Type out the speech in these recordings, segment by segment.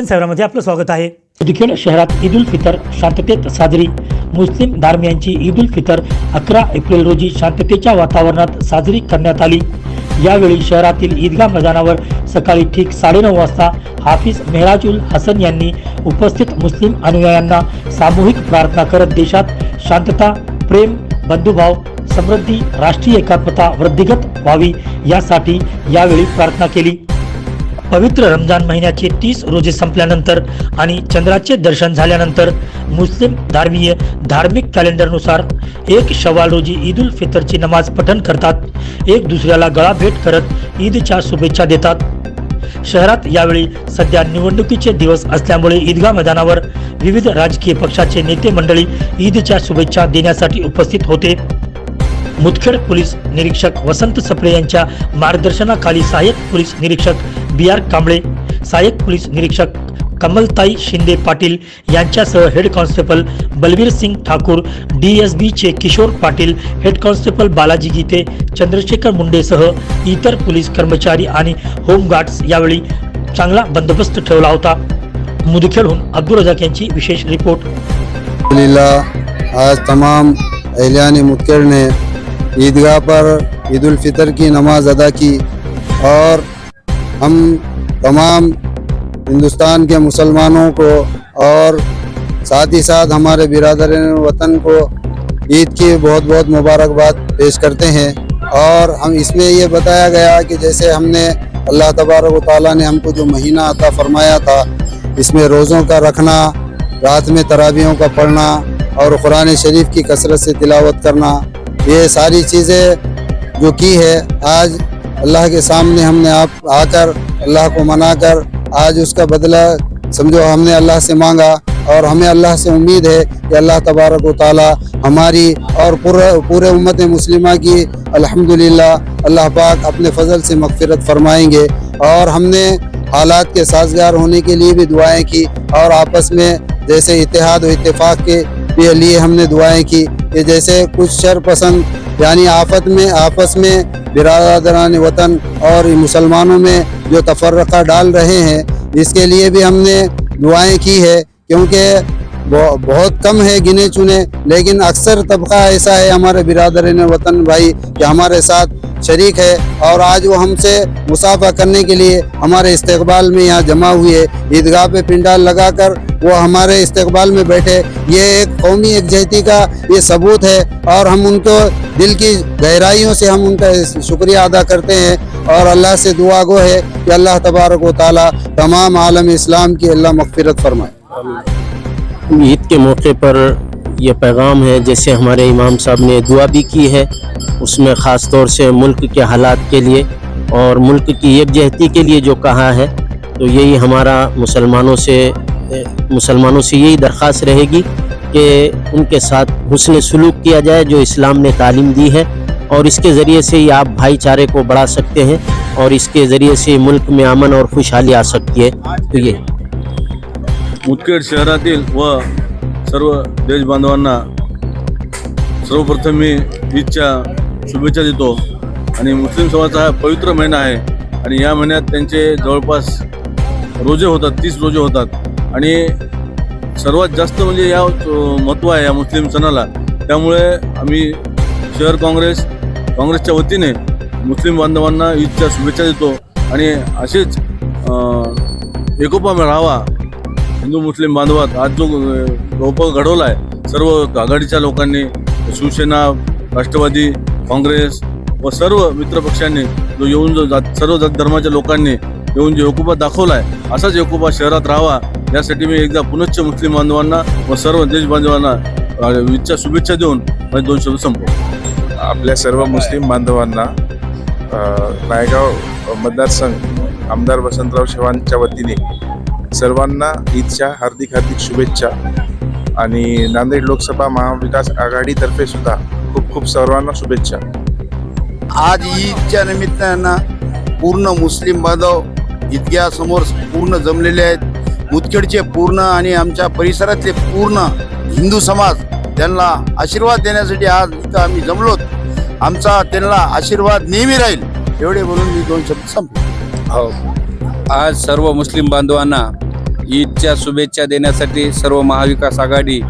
सन सेवरामध्ये आपलं स्वागत आहे. मुदखेड शहरात ईद उल फितर शांततेत साजरी. मुस्लिम धार्मियांची ईद उल फितर अकरा एप्रिल रोजी शांततेच्या वातावरणात साजरी करण्यात आली. यावेळी शहरातील ईदगाह मैदानावर सकाळी ठीक साडेनऊ वाजता हाफिज मेहराजुल हसन यांनी उपस्थित मुस्लिम अनुयायांना सामूहिक प्रार्थना करत देशात शांतता प्रेम बंधुभाव समृद्धी राष्ट्रीय एकात्मता वृद्धिगत व्हावी यासाठी यावेळी प्रार्थना केली. पवित्र रमजान महिन्याचे तीस रोजे संपल्यानंतर आणि चंद्राचे दर्शन झाल्यानंतर मुस्लिम धार्मीय धार्मिक कॅलेंडरनुसार एक शवाल रोजी ईद उल फितरची नमाज पठण करतात. एक दुसऱ्याला गळा भेट करत ईदच्या शुभेच्छा देतात. शहरात यावेळी सध्या निवडणुकीचे दिवस असल्यामुळे ईदगाह मैदानावर विविध राजकीय पक्षाचे नेते मंडळी ईदच्या शुभेच्छा देण्यासाठी उपस्थित होते. मुदखेड पोलीस निरीक्षक वसंत सपळे यांच्या मार्गदर्शनाखाली सहाय्यक पोलीस निरीक्षक बी आर कांबळे सहाय्यक पोलीस निरीक्षक कमलताई शिंदे पाटील यांच्यासह head constable Balveer Singh Thakur D S बीचे किशोर पाटील हेड कॉन्स्टेबल बालाजी गीते चंद्रशेखर मुंडेसह इतर पोलीस कर्मचारी आणि होमगार्ड्स यावेळी चांगला बंदोबस्त ठेवला होता. मुदखेडहून अब्दुल रजाक यांची विशेष रिपोर्ट. आज तमाम अहलियान मुतकर ने ईदगाह पर ईद उल फितर की नमाज अदा की और हम तमाम हिंदुस्तान के मुसलमानों को और साथ ही साथ हमारे बिरादर वतन को ईद की बहुत बहुत मुबारकबाद पेश करते हैं और हम इसमें ये बताया गया कि जैसे हमने अल्लाह तबारक व ताली ने हमको जो महीना अता फरमाया था یہ ساری چیزیں جو کی ہے، آج اللہ کے سامنے ہم نے آپ آ کر اللہ کو منا کر آج اس کا بدلہ سمجھو ہم نے اللہ سے مانگا اور ہمیں اللہ سے امید ہے کہ اللہ تبارک و تعالی ہماری اور پورے پورے امت مسلمہ کی الحمدللہ اللہ پاک اپنے فضل سے مغفرت فرمائیں گے۔ اور ہم نے حالات کے سازگار ہونے کے لیے بھی دعائیں کی اور آپس میں جیسے اتحاد و اتفاق کے لیے ہم نے دعائیں کی۔ जैसे इतिहाद और इत्तेफाक के लिए- लिए हमने दुआएं की कि जैसे कुछ शर पसंद यानी आफत में आपस में बिरादरान वतन और मुसलमानों में जो तफर्रका डाल रहे हैं بہت کم ہے گنے چنے، لیکن اکثر طبقہ ایسا ہے ہمارے برادرین وطن بھائی کہ ہمارے ساتھ شریک ہے اور آج وہ ہم سے مسافہ کرنے کے لیے ہمارے استقبال میں یہاں جمع ہوئے عیدگاہ پہ پنڈال لگا کر وہ ہمارے استقبال میں بیٹھے یہ ایک قومی یکجہتی کا یہ ثبوت ہے اور ہم ان کو دل کی گہرائیوں سے ہم ان کا شکریہ ادا کرتے ہیں اور اللہ سے دعا گو ہے کہ اللہ تبارک و تعالی تمام عالم اسلام کی اللہ مغفرت فرمائے۔ عید کے موقع پر یہ پیغام ہے، جیسے ہمارے امام صاحب نے دعا بھی کی ہے، اس میں خاص طور سے ملک کے حالات کے لیے اور ملک کی یکجہتی کے لیے جو کہا ہے، تو یہی ہمارا مسلمانوں سے مسلمانوں سے یہی درخواست رہے گی کہ ان کے ساتھ حسن سلوک کیا جائے جو اسلام نے تعلیم دی ہے اور اس کے ذریعے سے ہی آپ بھائی چارے کو بڑھا سکتے ہیں اور اس کے ذریعے سے ملک میں امن اور خوشحالی آ سکتی ہے۔ تو یہ۔ मुदखेड शहरातील व सर्व देशबांधवांना सर्वप्रथम मी ईदच्या शुभेच्छा देतो. आणि मुस्लिम समाजाचा हा पवित्र महिना आहे. आणि या महिन्यात त्यांचे जवळपास रोजे होतात तीस रोजे होतात. आणि सर्वात जास्त म्हणजे या महत्त्व आहे या मुस्लिम सणाला. त्यामुळे आम्ही शहर काँग्रेस काँग्रेसच्या वतीने मुस्लिम बांधवांना ईदच्या शुभेच्छा देतो. आणि असेच एकोपा राहावा हिंदू मुस्लिम बांधवात आज जो रोप घडवला आहे सर्व आघाडीच्या लोकांनी शिवसेना राष्ट्रवादी काँग्रेस व सर्व मित्रपक्षांनी जो येऊन जो जात सर्व जात धर्माच्या लोकांनी येऊन जो एकोपा दाखवला आहे असाच एकोपा शहरात राहावा यासाठी मी एकदा पुनश्च मुस्लिम बांधवांना व सर्व देश बांधवांना इच्छा शुभेच्छा देऊन माझे दोन शब्द संपव आपल्या सर्व मुस्लिम बांधवांना नायगाव मतदारसंघ आमदार वसंतराव चव्हाणच्या वतीने सर्वांना ईदच्या हार्दिक हार्दिक शुभेच्छा. आणि नांदेड लोकसभा महाविकास आघाडीतर्फे सुद्धा खूप खूप सर्वांना शुभेच्छा. आज ईदच्या निमित्तानं पूर्ण मुस्लिम बांधव ईदग्यासमोर पूर्ण जमलेले आहेत. मुदखेडचे पूर्ण आणि आमच्या परिसरातले पूर्ण हिंदू समाज त्यांना आशीर्वाद देण्यासाठी आज इथं आम्ही जमलोत. आमचा त्यांना आशीर्वाद नेहमी राहील एवढे म्हणून मी दोन शब्द संपतो हो. आज सर्व मुस्लिम बांधवांना ईदच्या शुभेच्छा देण्यासाठी सर्व महाविकास आघाडी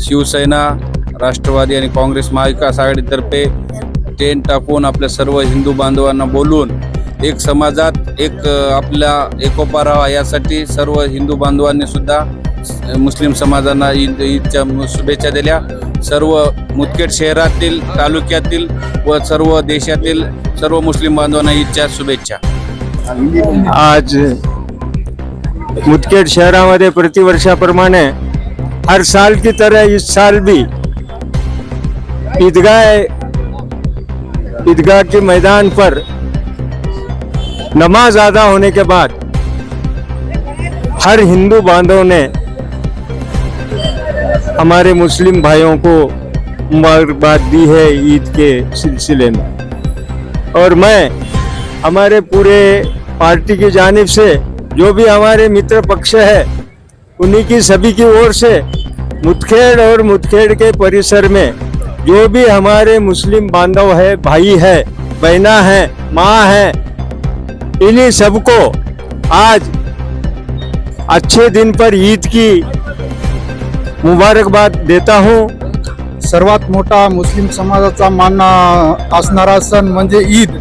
शिवसेना राष्ट्रवादी आणि काँग्रेस महाविकास आघाडीतर्फे टेन टाकून आपल्या सर्व हिंदू बांधवांना बोलून एक समाजात एक आपला एकोपा राहावा यासाठी सर्व हिंदू बांधवांनी सुद्धा मुस्लिम समाजांना ईद ईदच्या शुभेच्छा दिल्या. सर्व मुदखेड शहरातील तालुक्यातील व सर्व देशातील सर्व मुस्लिम बांधवांना ईदच्या शुभेच्छा. आज मुदखेड शहरामध्ये प्रतिवर्षाप्रमाणे हर साल की तरह इस साल भी ईदगाह ईदगाह के मैदान पर नमाज अदा होने के बाद हर हिंदू बांधव ने हमारे मुस्लिम भाइयों को मुबारकबाद दी है ईद के सिलसिले में। और मैं हमारे पूरे पार्टी की जानिब से जो भी हमारे मित्र पक्ष है उन्हीं की सभी की ओर से मुदखेड़ और मुदखेड़ के परिसर में जो भी हमारे मुस्लिम बांधव है भाई है बहना है माँ है इन्हीं सबको आज अच्छे दिन पर ईद की मुबारकबाद देता हूँ सर्वात मोठा मुस्लिम समाजाचा मान असणारा सण म्हणजे ईद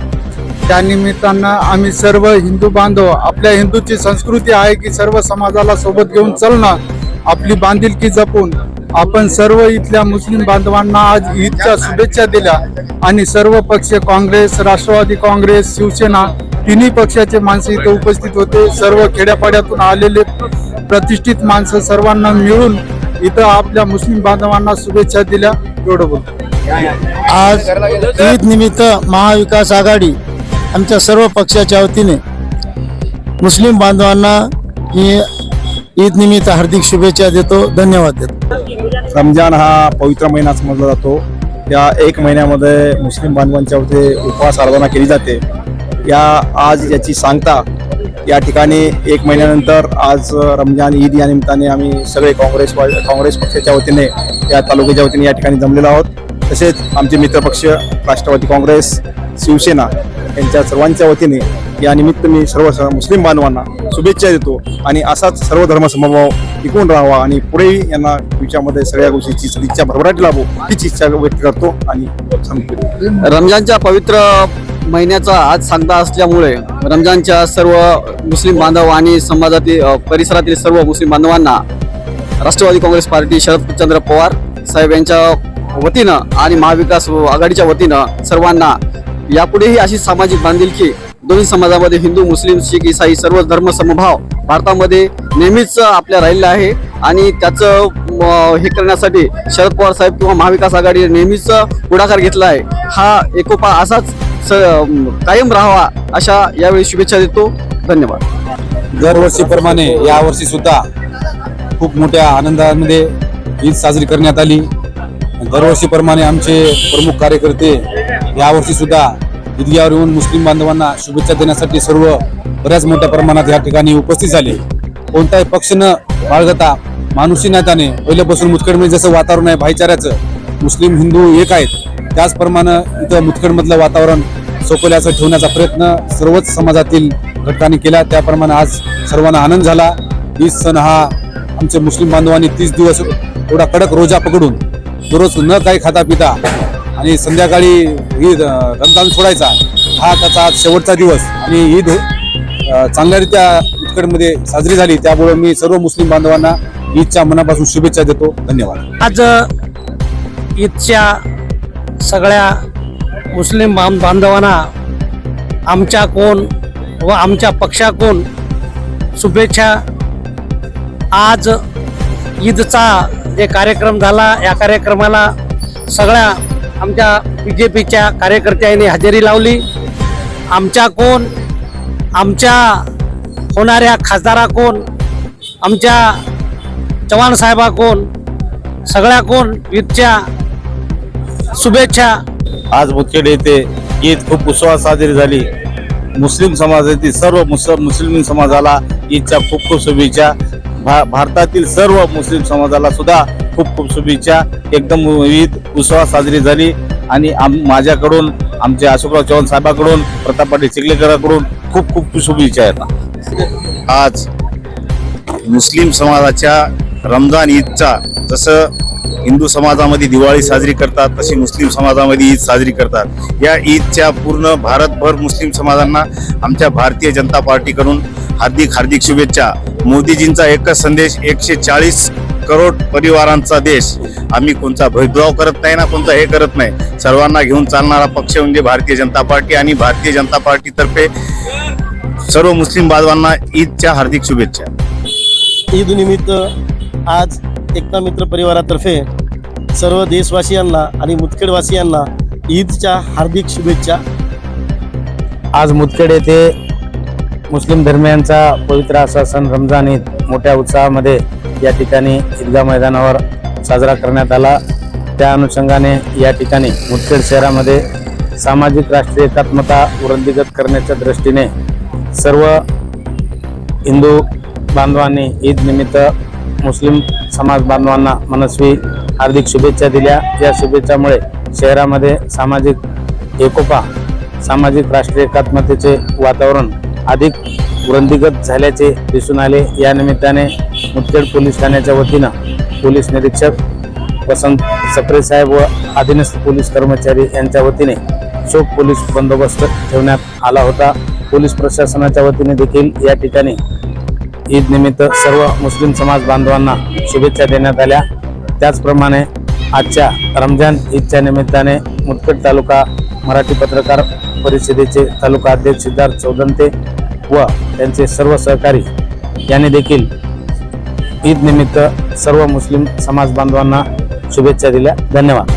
त्या निमित्तानं आम्ही सर्व हिंदू बांधव आपल्या हिंदूची संस्कृती आहे की सर्व समाजाला सोबत घेऊन चालणं आपली बांधिलकी जपून आपण सर्व इथल्या मुस्लिम बांधवांना आज ईदच्या शुभेच्छा दिल्या आणि सर्व पक्ष काँग्रेस राष्ट्रवादी काँग्रेस शिवसेना तिन्ही पक्षाचे माणसं इथे उपस्थित होते. सर्व खेड्यापाड्यातून आलेले प्रतिष्ठित माणसं सर्वांना मिळून इथं आपल्या मुस्लिम बांधवांना शुभेच्छा दिल्या. एवढं बोलतो. आज ईद निमित्त महाविकास आघाडी आमच्या सर्व पक्षाच्या वतीने मुस्लिम बांधवांना मी ईदनिमित्त हार्दिक शुभेच्छा देतो धन्यवाद देतो. रमजान हा पवित्र महिना समजला जातो. या एक महिन्यामध्ये मुस्लिम बांधवांच्या वतीने उपवास आराधना केली जाते. या आज याची सांगता या ठिकाणी एक महिन्यानंतर आज रमजान ईद या निमित्ताने आम्ही सगळे काँग्रेस काँग्रेस पक्षाच्या वतीने या तालुक्याच्या वतीने या ठिकाणी जमलेलो आहोत. तसेच आमचे मित्रपक्ष राष्ट्रवादी काँग्रेस शिवसेना यांच्या सर्वांच्या वतीने या निमित्त मी सर्व मुस्लिम बांधवांना शुभेच्छा देतो आणि असाच सर्व धर्मसमभाव टिकून राहावा आणि पुढेही यांना विचारामध्ये सगळ्या गोष्टीची सदिच्छा भरभराटी लाभो हीच इच्छा व्यक्त करतो आणि सांगतो रमजानच्या पवित्र महिन्याचा आज सांगता असल्यामुळे रमजानच्या सर्व मुस्लिम बांधव आणि समाजातील परिसरातील सर्व मुस्लिम बांधवांना राष्ट्रवादी काँग्रेस पार्टी शरदचंद्र पवार साहेब यांच्या वतीनं आणि महाविकास आघाडीच्या वतीनं सर्वांना यापुढेही अशी सामाजिक बांधिलकी दोन्ही समाजामध्ये हिंदू मुस्लिम शीख इसाई सर्व धर्म समभाव भारतामध्ये नेहमीच आपल्या राहिलेला आहे. आणि त्याचं हे करण्यासाठी शरद पवार साहेब किंवा महाविकास आघाडी नेहमीच पुढाकार घेतला आहे. हा एकोपा असाच स कायम राहावा अशा यावेळी शुभेच्छा देतो. धन्यवाद. दरवर्षीप्रमाणे यावर्षी सुद्धा खूप मोठ्या आनंदामध्ये ईद साजरी करण्यात आली. दरवर्षीप्रमाणे आमचे प्रमुख कार्यकर्ते यावर्षी सुद्धा ईदगावर येऊन मुस्लिम बांधवांना शुभेच्छा देण्यासाठी सर्व बऱ्याच मोठ्या प्रमाणात या ठिकाणी उपस्थित झाले. कोणताही पक्ष न बाळगता मानुषी नात्याने पहिल्यापासून मुतखेडमध्ये जसं वातावरण आहे भाईचाऱ्याचं मुस्लिम हिंदू एक आहेत त्याचप्रमाणे इथं मुतखेडमधलं वातावरण सोपल्याचं ठेवण्याचा प्रयत्न सर्वच समाजातील घटकांनी केला. त्याप्रमाणे आज सर्वांना आनंद झाला. ईद सण हा आमचे मुस्लिम बांधवांनी तीस दिवस एवढा कडक रोजा पकडून दररोज न काही खाता पिता आणि संध्याकाळी ईद रमजान सोडायचा हा त्याचा आज शेवटचा दिवस. आणि ईद चांगल्यारीत्या उत्कडमध्ये साजरी झाली. त्यामुळे मी सर्व मुस्लिम बांधवांना ईदच्या मनापासून शुभेच्छा देतो. धन्यवाद. आज ईदच्या सगळ्या मुस्लिम बांधवांना आमच्या कोण व आमच्या पक्षाकडून शुभेच्छा. आज ईदचा जे कार्यक्रम झाला या कार्यक्रमाला सगळ्या आमच्या बी जे पीच्या कार्यकर्त्यांनी हजेरी लावली. आमच्या कोण? आमच्या होणाऱ्या खासदारा कोण? आमच्या चव्हाण साहेबा कोण? सगळ्या कोण? ईदच्या शुभेच्छा. आज मुदखेड येथे ईद खूप उत्सवात साजरी झाली. मुस्लिम समाजातील सर्व मुस मुस्लिम समाजाला ईदच्या खूप खूप शुभेच्छा. भा भारतातील सर्व मुस्लिम समाजाला सुद्धा खूप खूप शुभेच्छा. एकदम ईद उत्सवात साजरी झाली आणि आम माझ्याकडून आमच्या अशोकराव चव्हाण साहेबाकडून प्रताप पाटील चिखलेकराकडून खूप खूप शुभेच्छा आहेत. आज मुस्लिम समाजाच्या रमजान ईदचा जसं हिंदू समाजामध्ये दिवाळी साजरी करतात तशी मुस्लिम समाजामध्ये ईद साजरी करतात. या ईदच्या पूर्ण भारतभर मुस्लिम समाजांना आमच्या भारतीय जनता पार्टीकडून हार्दिक हार्दिक शुभेच्छा. मोदीजींचा एकच संदेश एकशे चाळीस करोड परिवारांचा देश. आम्ही कोणता भेदभाव करत नाही ना कोणता हे करत नाही. सर्वांना घेऊन चालणारा पक्ष म्हणजे भारतीय जनता पार्टी आणि भारतीय जनता पार्टीतर्फे सर्व मुस्लिम बांधवांना ईदच्या हार्दिक शुभेच्छा. ईद निमित्त आज एकता मित्र परिवारातर्फे सर्व देशवासियांना आणि मुदखेडवासियांना ईदच्या हार्दिक शुभेच्छा. आज मुदखेड येथे मुस्लिम धर्मियांचा पवित्र असा सण रमजान ईद मोठ्या उत्साहामध्ये या ठिकाणी ईदगा मैदानावर साजरा करण्यात आला. त्या अनुषंगाने या ठिकाणी मुदखेड शहरामध्ये सामाजिक राष्ट्रीय एकात्मता वृद्धिगत करण्याच्या दृष्टीने सर्व हिंदू बांधवांनी ईद निमित्त मुस्लिम समाज बांधवांना मनस्वी हार्दिक शुभेच्छा दिल्या. या शुभेच्छामुळे शहरामध्ये सामाजिक एकोपा सामाजिक राष्ट्रीय एकात्मतेचे वातावरण अधिक वृंदीगत झाल्याचे दिसून आले. या निमित्ताने मुदखेड पोलीस ठाण्याच्या वतीनं पोलीस निरीक्षक वसंत सप्रे साहेब व अधीनस्थ पोलीस कर्मचारी यांच्या वतीने चोख पोलीस बंदोबस्त ठेवण्यात आला होता. पोलीस प्रशासनाच्या वतीने देखील या ठिकाणी ईद निमित्त सर्व मुस्लिम समाज बांधवांना शुभेच्छा देण्यात आल्या. त्याचप्रमाणे आजच्या रमजान ईदच्या निमित्ताने मुदखेड तालुका मराठी पत्रकार परिषदेचे तालुका अध्यक्ष सिद्धार्थ चौदंते व त्यांचे सर्व सहकारी यांनी देखील ईदनिमित्त सर्व मुस्लिम समाज बांधवांना शुभेच्छा दिल्या. धन्यवाद.